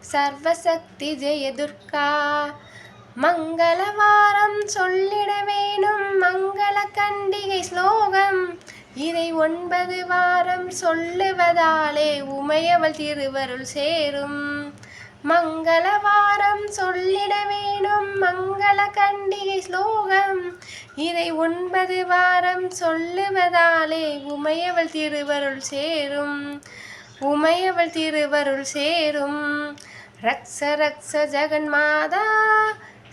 சர்வசக்தி ஜெயதுர்கா. மங்கள மங்களவாரம் சொல்லிட வேணும் மங்கள கண்டிகை ஸ்லோகம். இதை ஒன்பது வாரம் சொல்லுவதாலே உமையவள் திருவருள் சேரும். மங்களவாரம் சொல்லிட வேணும் மங்கள கண்டிகை ஸ்லோகம். இதை ஒன்பது வாரம் சொல்லுவதாலே உமையவள் திருவருள் சேரும். உமையவள் திருவருள் சேரும். ரக்ஷ ரக்ஷ ஜெகன்மாதா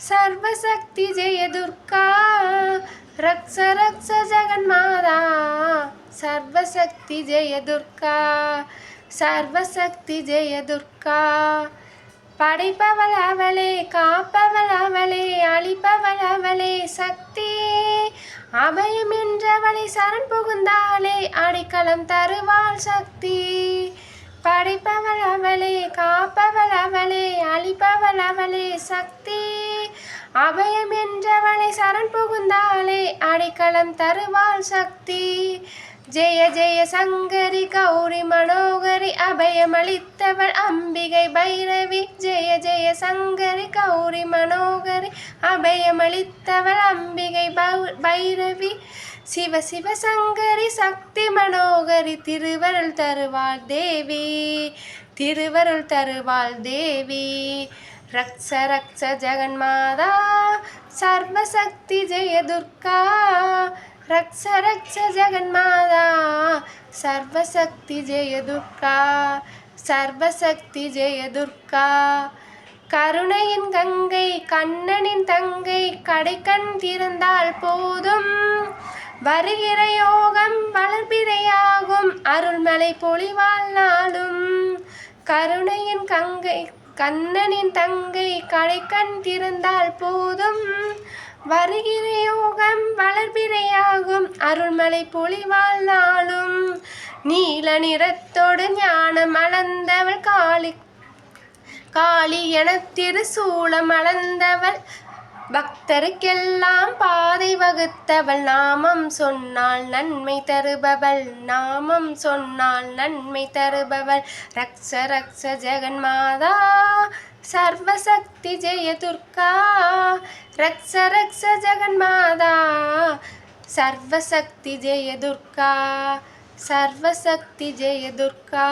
சர்வசக்தி ஜெய துர்கா. ரக்ஷ ரக்ஷ ஜெகன்மாதா சர்வசக்தி ஜெய துர்கா. சர்வசக்தி ஜெய துர்கா. படைப்பவள் அவளே காப்பவள் அவளே அழிப்பவள் அவளே சக்தி அபயம் என்றவளை சரண் புகுந்தாலே அடைக்கலம் தருவாள் சக்தி. படைப்பவள் அவளே காப்பவள் அவளே அழிப்பவள் அவளே சக்தி. அபயம் என்றவளை சரண் புகுந்தாலே அடைக்கலம் தருவாள் சக்தி. ஜெய ஜெய சங்கரி கௌரி மனோகரி அபயமளித்தவள் அம்பிகை பைரவி. ஜெய ஜெய சங்கரி கௌரி மனோகரி அபயமளித்தவள் அம்பிகை பைரவி. சிவ சிவ சங்கரி சக்தி மனோகரி திருவருள் தருவாள் தேவி. திருவருள் தருவாள் தேவி. ரக்ஷ ரக்ஷ ஜெகன்மாதா சர்வசக்தி ஜெய துர்கா. ரக்ஷ ரக்ஷ ஜெகன்மாதா சர்வசக்தி ஜெய துர்கா. சர்வசக்தி ஜெய துர்கா. கருணையின் கங்கை கண்ணனின் தங்கை கடைக்கண் திறந்தால் போதும். வருகிற யோகம் வளர்பிறையாகும். அருள்மலை பொழிவாள் நாளும். கருணையின் கங்கை கண்ணனின் தங்கை கடைக்கண் திறந்தால் போதும். வருகிற யோகம் வளர்பிறையாகும். அருள்மலை பொழிவால் நாளும் நீல நிறத்தோடு ஞானம் அளந்தவள் காளி காளி என திருசூலம் அளந்தவள் பக்தருக்கெல்லாம் பாதை வகுத்தவள் நாமம் சொன்னால் நன்மை தருபவள். நாமம் சொன்னால் நன்மை தருபவள். ரக்ஷ ரக்ஷ ஜெகன்மாதா சர்வசக்தி ஜெய துர்கா. ரக்ஷ ரக்ஷ ஜெகன்மாதா சர்வசக்தி ஜெய துர்கா. சர்வசக்தி ஜெய துர்கா.